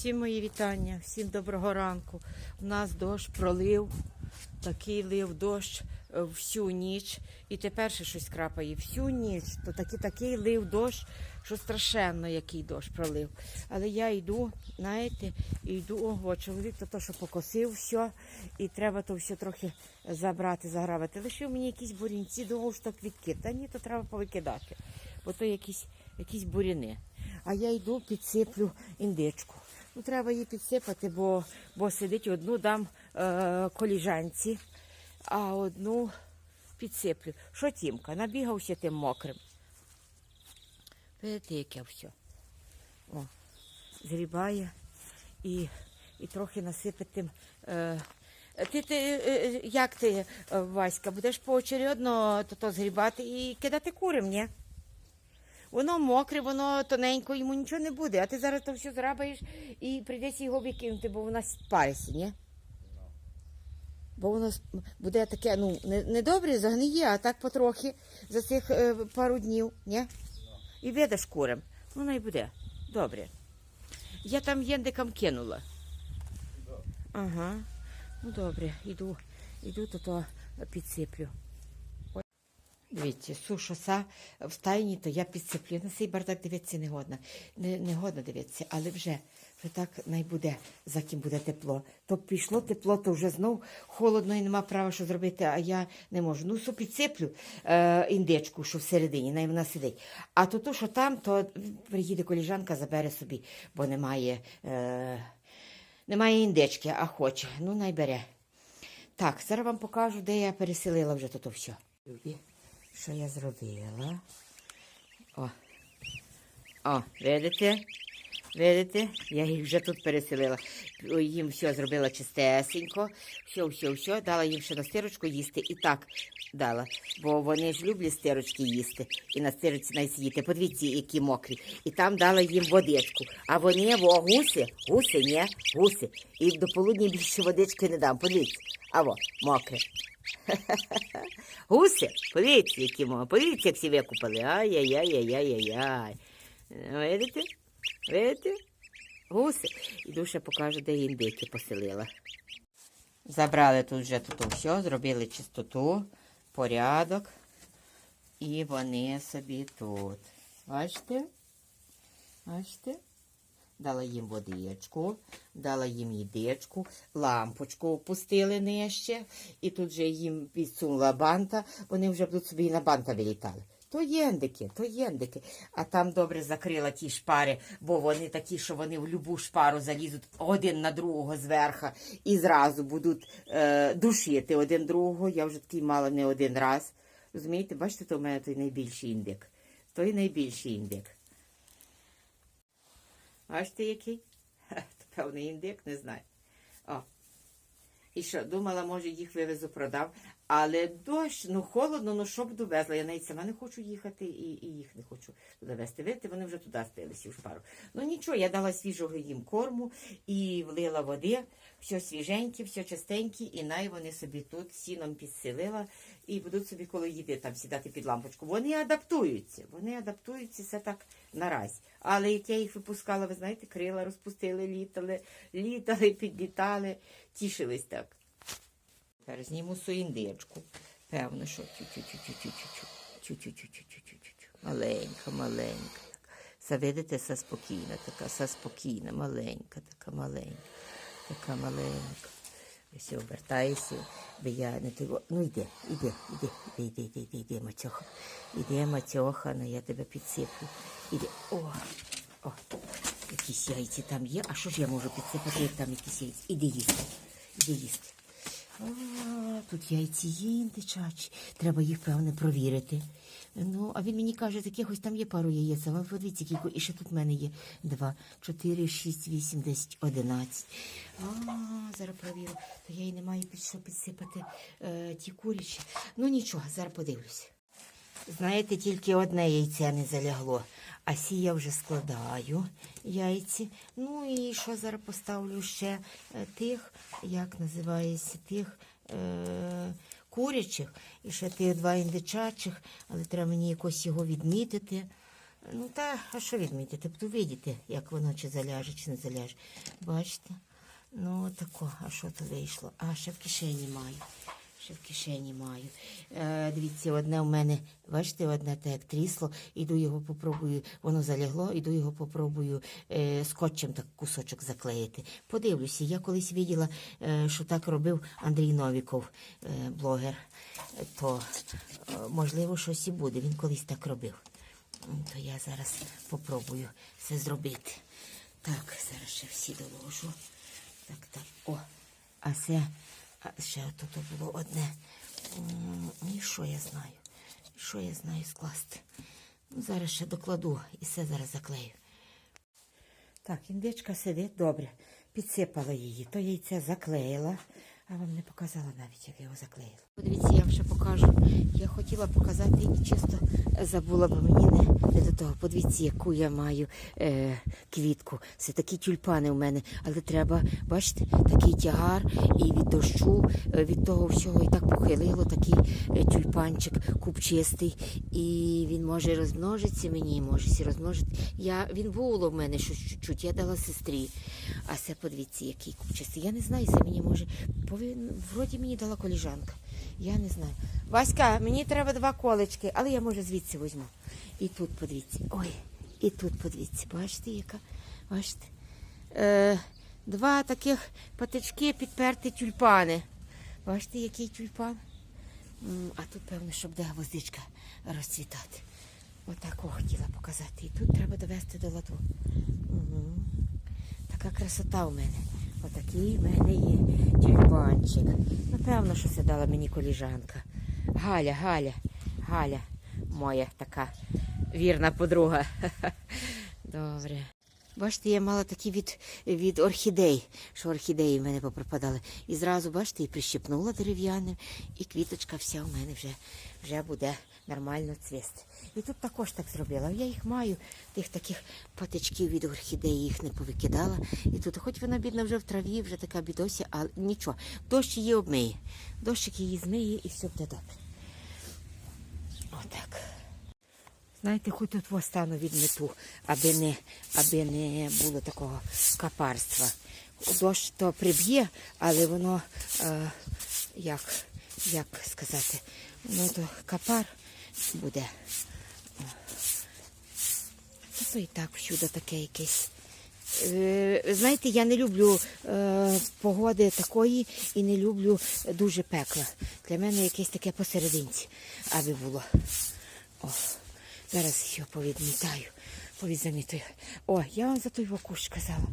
Всім мої вітання, всім доброго ранку. У нас дощ пролив, такий лив дощ е, всю ніч. І тепер ще щось крапає. Всю ніч. То такий, такий лив дощ, що страшенно який дощ пролив. Але я йду, знаєте, йду, ого, чоловік то, то що покосив все, і треба то все трохи забрати, заграбити. Лишив мені якісь бурінці, думав, що квітки. Та ні, то треба повикидати, бо то якісь, якісь буряни. А я йду, підсиплю індичку. Ну, треба її підсипати, бо, бо сидить одну дам е, коліжанці, а одну підсиплю. Що Тімка? Набігався тим мокрим. Видите, яке все. О, зрібає і, і трохи насипить тим. Е, ти, ти, е, е, як ти, е, Васька, будеш поочередно то, то згрібати і кидати курям, ні? Воно мокре, воно тоненько, йому нічого не буде. А ти зараз то все зрабаєш і прийдеться його викинути, бо вона спалиться, ні? Бо воно буде таке, ну, не, не загниє, а так потрохи за цих е, пару днів, ні? І видаш курам. Воно і буде. Добре. Я там єндикам кинула. Ага. Ну добре, іду, іду, то то підсиплю. Дивіться, сушоса в стайні, то я підсиплю. На цей бардак дивитися не годна. Не, не годно дивитися, але вже, вже так най буде, за ким буде тепло. То пішло тепло, то вже знов холодно і нема права що зробити, а я не можу. Ну, су підсиплю е, індичку, що всередині, най вона сидить. А то, то, що там, то приїде коліжанка, забере собі, бо немає, е, немає індички, а хоче. Ну, най бере. Так, зараз вам покажу, де я переселила вже то все. Що я зробила? О, О, видите? Видите? Я їх вже тут переселила. Їм все зробила чистесенько, все, все, все, дала їм ще на стирочку їсти і так дала. Бо вони ж люблять стирочки їсти і на стирочці найсидіти. Подивіться, які мокрі. І там дала їм водичку. А вони, во, гуси, гуси, ні, гуси. І до полудня більше водички не дам. Подивіться. А во, мокре. Гуси, подивіться, які мо. Подивіться, як всі викупали. Ай-яй-яй-яй-яй-яй. Видите? Видите? Гуси. Іду ще покажу, де я індики поселила. Забрали тут вже тут все, зробили чистоту, порядок. І вони собі тут. Бачите? Бачите? Дала їм водичку, дала їм їдичку, лампочку опустили нижче, і тут же їм підсунула банта, вони вже будуть собі на банта вилітали. То єндики, то єндики. А там добре закрила ті шпари, бо вони такі, що вони в любу шпару залізуть один на другого зверха і зразу будуть е, душити один другого. Я вже такий мала не один раз. Розумієте, бачите, то в мене той найбільший індик. Той найбільший індик. Бачите, який? Ха, певний індик, не знаю. О. І що, думала, може, їх вивезу, продав. Але дощ, ну холодно, ну що б довезла. Я навіть сама не хочу їхати і, і їх не хочу туди везти. Видите, вони вже туди стилися в шпару. Ну нічого, я дала свіжого їм корму і влила води, все свіженьке, все чистеньке, і най вони собі тут сіном підсилила і будуть собі коло їди там сідати під лампочку. Вони адаптуються, вони адаптуються все так нараз. Але як я їх випускала, ви знаєте, крила розпустили, літали, літали, підлітали, тішились так. Тепер зніму свою. Певно, що. Маленька, маленька. Це видите, все спокійна, така, все спокійна, маленька, така маленька, така маленька. Ось обертайся, бо я не того. Ну йди, іди, іди, іди, іди, іди, іди, Матьоха. Іди, Матьоха, ну я тебе підсиплю. Іди. О, о, якісь яйці там є. А що ж я можу підсипати, як там якісь яйці? Іди їсти. Іди їсти. А, тут яйці є дичачі. Треба їх, певне, провірити. Ну, а він мені каже, з якихось там є пару яєць, а ви подивіться, кілько. І ще тут в мене є два, чотири, шість, вісім, десять, одинадцять. А, зараз провірю. То я й не маю під що підсипати е, ті курячі. Ну нічого, зараз подивлюся. Знаєте, тільки одне яйце не залягло. А сі я вже складаю яйці. Ну і що зараз поставлю ще е, тих, як називається, тих е, курячих і ще тих два індичачих, але треба мені якось його відмітити. Ну та, а що відмітити? Буду видіти, як воно чи заляже, чи не заляже. Бачите? Ну, тако, а що то вийшло? А, ще в кишені маю. Ще в кишені маю. Е, дивіться, одне в мене, бачите, одне те як трісло, іду його попробую, воно залягло, іду його попробую е, скотчем так кусочок заклеїти. Подивлюся, я колись виділа, е, що так робив Андрій Новіков, е, блогер. То е, можливо щось і буде. Він колись так робив. То я зараз попробую це зробити. Так, зараз ще всі доложу. Так, так. О, а це а ще тут було одне. І що я знаю? Що я знаю скласти? Ну, зараз ще докладу і все зараз заклею. Так, індичка сидить добре. Підсипала її, то яйце заклеїла, а вам не показала навіть, як я його заклеїла. Подивіться, я вам ще покажу. Я хотіла показати і чисто забула, бо мені не, не до того. Подивіться, яку я маю е, квітку. Це такі тюльпани у мене, але треба, бачите, такий тягар і від дощу, е, від того всього і так похилило такий е, тюльпанчик купчистий. І він може розмножитися мені, може розмножити. Я, він було в мене щось чуть-чуть, я дала сестрі. А це подивіться, який купчистий. Я не знаю, це мені може. Повин... Вроді мені дала коліжанка. Я не знаю. Васька, мені треба два колечки, але я може звідси візьму. І тут подивіться. Ой, і тут подивіться. Бачите, яка? Бачите? Е, два таких патички підперти тюльпани. Бачите, який тюльпан? А тут, певно, щоб де гвоздичка розцвітати. Отако хотіла показати. І тут треба довести до ладу. Угу. Така красота у мене. Отакий в мене є тюльпанчик. Напевно, що це дала мені коліжанка. Галя, Галя, Галя, моя така вірна подруга. Добре. Бачите, я мала такі від, від орхідей, що орхідеї в мене попропадали. І зразу, бачите, і прищепнула дерев'яним, і квіточка вся в мене вже, вже буде нормально цвісти. І тут також так зробила. Я їх маю, тих таких патичків від орхідеї, їх не повикидала. І тут, хоч вона бідна вже в траві, вже така бідося, але нічого. Дощ її обмиє. Дощик її змиє і все буде добре. Отак. Знаєте, хоч тут востану відмету, аби не, аби не було такого капарства. Дощ то приб'є, але воно, е, як, як сказати, воно то капар буде. То і так всюди таке якесь. Е, Знаєте, я не люблю е, погоди такої і не люблю дуже пекла. Для мене якесь таке посерединці, аби було. О, зараз його повідмітаю, повідзамітую. О, я вам за той вакуш казала.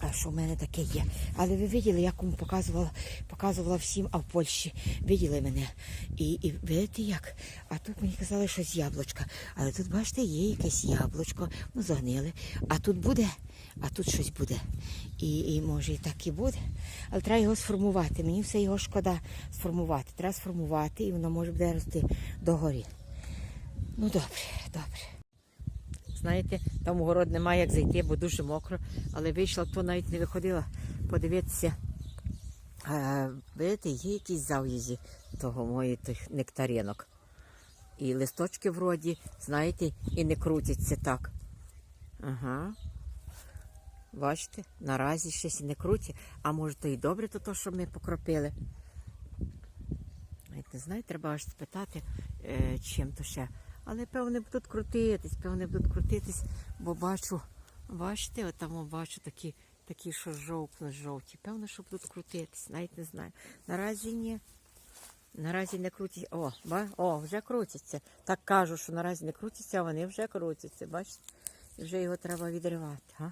А що в мене таке є? Але ви виділи, я кому показувала, показувала всім, а в Польщі виділи мене. І, і видите як? А тут мені казали, що з яблучка. Але тут, бачите, є якесь яблучко, ну загнили. А тут буде, а тут щось буде. І, і може і так і буде. Але треба його сформувати. Мені все його шкода сформувати. Треба сформувати, і воно може буде рости догорі. Ну добре, добре. Знаєте, там у город немає як зайти, бо дуже мокро, але вийшла, то навіть не виходила подивитися. А, видите, є якісь зав'язі того моїх нектаринок. І листочки вроді, знаєте, і не крутяться так. Ага. Бачите, наразі щось не круті, а може то і добре, то, то що ми покропили. Не знаю, треба аж спитати, е, чим то ще. Але певне будуть крутитись, певне будуть крутитись, бо бачу, бачите, от бачу такі, такі, що жовкли, жовті. Певно, що будуть крутитись, навіть не знаю. Наразі ні. Наразі не крутяться. О, ба? О, вже крутяться. Так кажу, що наразі не крутяться, а вони вже крутяться, бачите? І вже його треба відривати. А?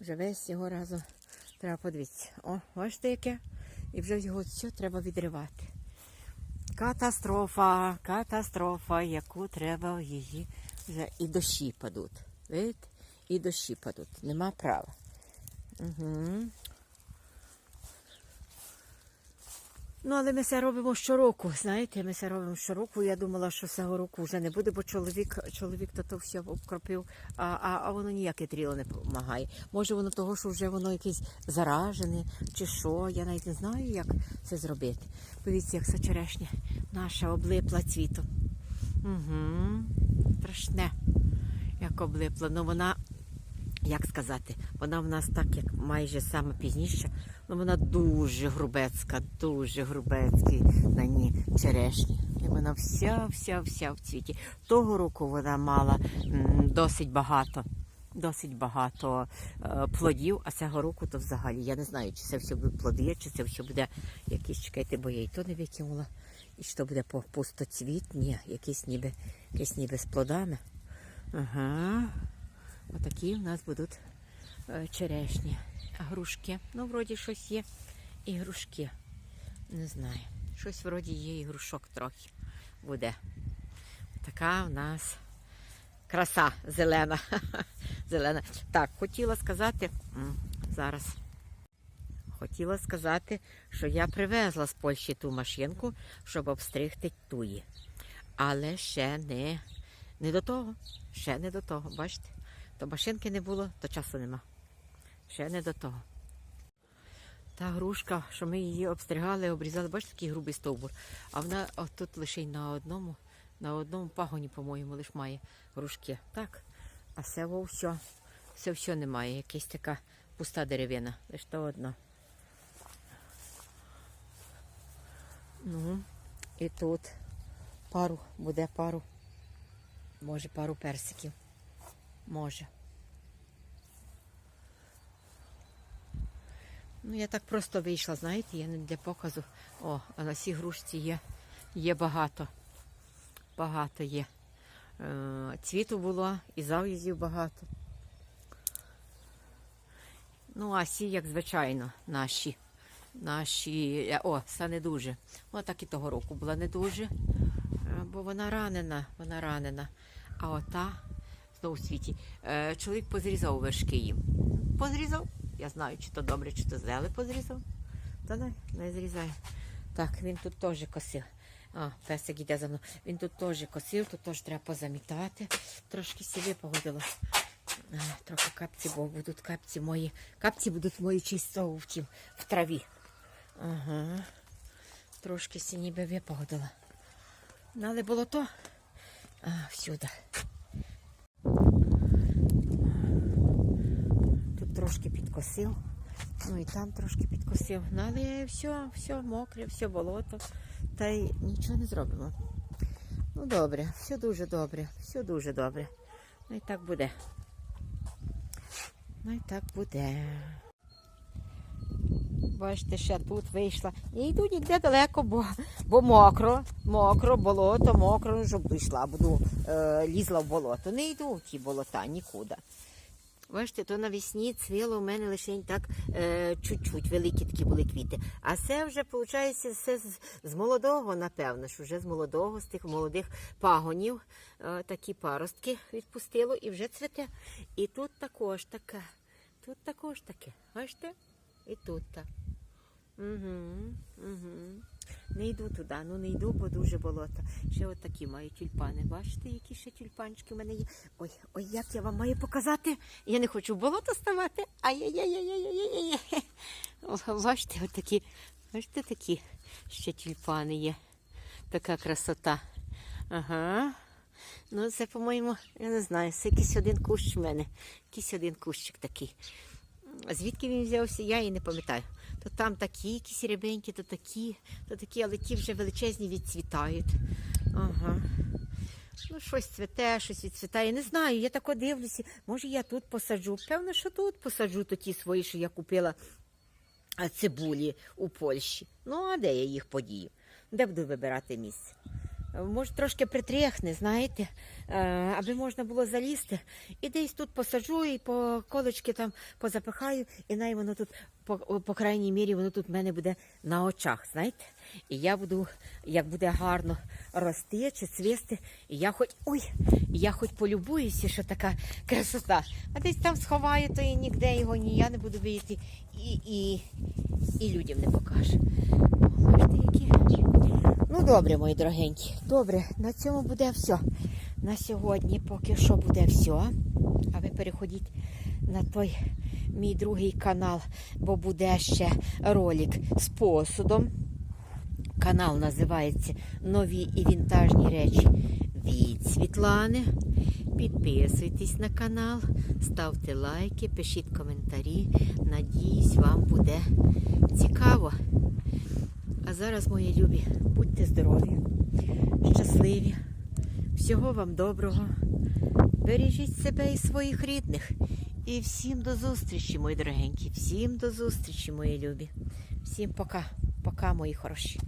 Вже весь його разом треба подивитися. О, бачите яке? І вже його все треба відривати. Катастрофа, катастрофа, яку треба її вже і дощі падуть. Видите? І дощі падуть. Нема права. Угу. Ну, але ми це робимо щороку. Знаєте, ми це робимо щороку. Я думала, що цього року вже не буде, бо чоловік, чоловік то, то все обкропив, а, а, а воно ніяке тріло не допомагає. Може, воно того, що вже воно якесь заражене чи що. Я навіть не знаю, як це зробити. Подивіться, як ця черешня наша облипла цвітом. Угу. Страшне. як облипла. Ну вона, як сказати, вона в нас так, як майже саме пізніше, ну вона дуже грубецька, дуже грубецький на ній черешні. І вона вся, вся, вся в цвіті. Того року вона мала досить багато. Досить багато е, плодів, а цього року то взагалі. Я не знаю, чи це все будуть плоди, чи це все буде якісь, чекайте, бо я і то не викинула. І що буде по пустоцвіт? Ні, якісь ніби, якісь ніби з плодами. Ага. Отакі в нас будуть е, черешні. Грушки. Ну, вроді щось є. І грушки. Не знаю. Щось вроді є і грушок трохи буде. Така в нас краса зелена. зелена. Так, хотіла сказати. Зараз. Хотіла сказати, що я привезла з Польщі ту машинку, щоб обстригти туї. Але ще не, не до того. Ще не до того. Бачите? То машинки не було, то часу нема. Ще не до того. Та грушка, що ми її обстригали, обрізали, бачите, такий грубий стовбур. А вона тут лише на одному, на одному пагоні, по-моєму, лише має грушки. Так. А во все, все, все немає. Якась така пуста деревина. Лише то одна. Ну, і тут пару, буде пару. Може, пару персиків. Може. Ну, я так просто вийшла, знаєте, я не для показу. О, а на цій грушці є, є багато. Багато є. Е, цвіту було і зав'язів багато. Ну, а сі, як звичайно, наші. Наші. е, О, це не дуже. Вона так і того року була не дуже. Е, Бо вона ранена, вона ранена. А ота в світі. Е, чоловік позрізав вершки їм. Позрізав. Я знаю, чи то добре, чи то зле, але позрізав. Та не, не зрізає. Так, він тут теж косив. А, песик іде за мною. Він тут теж косив, тут теж треба позамітати. Трошки сіли погодило. Трохи капці, бо будуть капці мої. Капці будуть мої чисто в, траві. Ага. Трошки сі ніби випогодила. Ну, але було то. А, всюди. Трошки підкосив. Ну і там трошки підкосив. Ну, але все, все мокре, все болото. Та й нічого не зробимо. Ну добре, все дуже добре, все дуже добре. Ну і так буде. Ну і так буде. Бачите, ще тут вийшла. Не йду ніде далеко, бо, бо мокро, мокро, болото, мокро, ну, щоб йшла, буду е, лізла в болото. Не йду в ті болота нікуди. Бачите, то навесні цвіло у мене лише так е, чуть-чуть, великі такі були квіти. А це вже, виходить, все з, з молодого, напевно, що вже з молодого, з тих молодих пагонів е, такі паростки відпустило і вже цвіте. І тут також таке, тут також таке. Бачите? І тут так. Угу, угу. Не йду туди, ну не йду, бо дуже болото. Ще от такі маю тюльпани. Бачите, які ще тюльпанчики в мене є. Ой, ой, як я вам маю показати. Я не хочу болото ставати. Ай-яй-яй-яй-яй-яй-яй. Бачите, от такі, бачите, такі ще тюльпани є. Така красота. Ага. Ну, це, по-моєму, я не знаю, це якийсь один кущ в мене. Якийсь один кущик такий. А Звідки він взявся, я і не пам'ятаю. То там такі якісь рябенькі, то такі, то такі, але ті вже величезні відцвітають. Ага. Ну, щось цвіте, щось відцвітає. Не знаю, я тако дивлюся. Може, я тут посаджу. Певно, що тут посаджу то ті свої, що я купила цибулі у Польщі. Ну, а де я їх подію? Де буду вибирати місце? Може, трошки притряхне, знаєте, е, аби можна було залізти. І десь тут посаджу і по колечки там позапихаю, і най воно тут, по, по крайній мірі, воно тут в мене буде на очах, знаєте. І я буду, як буде гарно рости чи цвісти, і я хоч ой, я хоч полюбуюся, що така красота. А десь там сховаю, то і ніде його ні я не буду видіти, і, і, і людям не покажу. Бачите, які. Ну, добре, мої дорогенькі. Добре, на цьому буде все. На сьогодні поки що буде все. А ви переходіть на той мій другий канал, бо буде ще ролик з посудом. Канал називається Нові і вінтажні речі від Світлани. Підписуйтесь на канал, ставте лайки, пишіть коментарі. Надіюсь, вам буде цікаво. Зараз, мої любі, будьте здорові, щасливі, всього вам доброго. Бережіть себе і своїх рідних. І всім до зустрічі, мої дорогенькі. Всім до зустрічі, мої любі. Всім пока. Пока, мої хороші.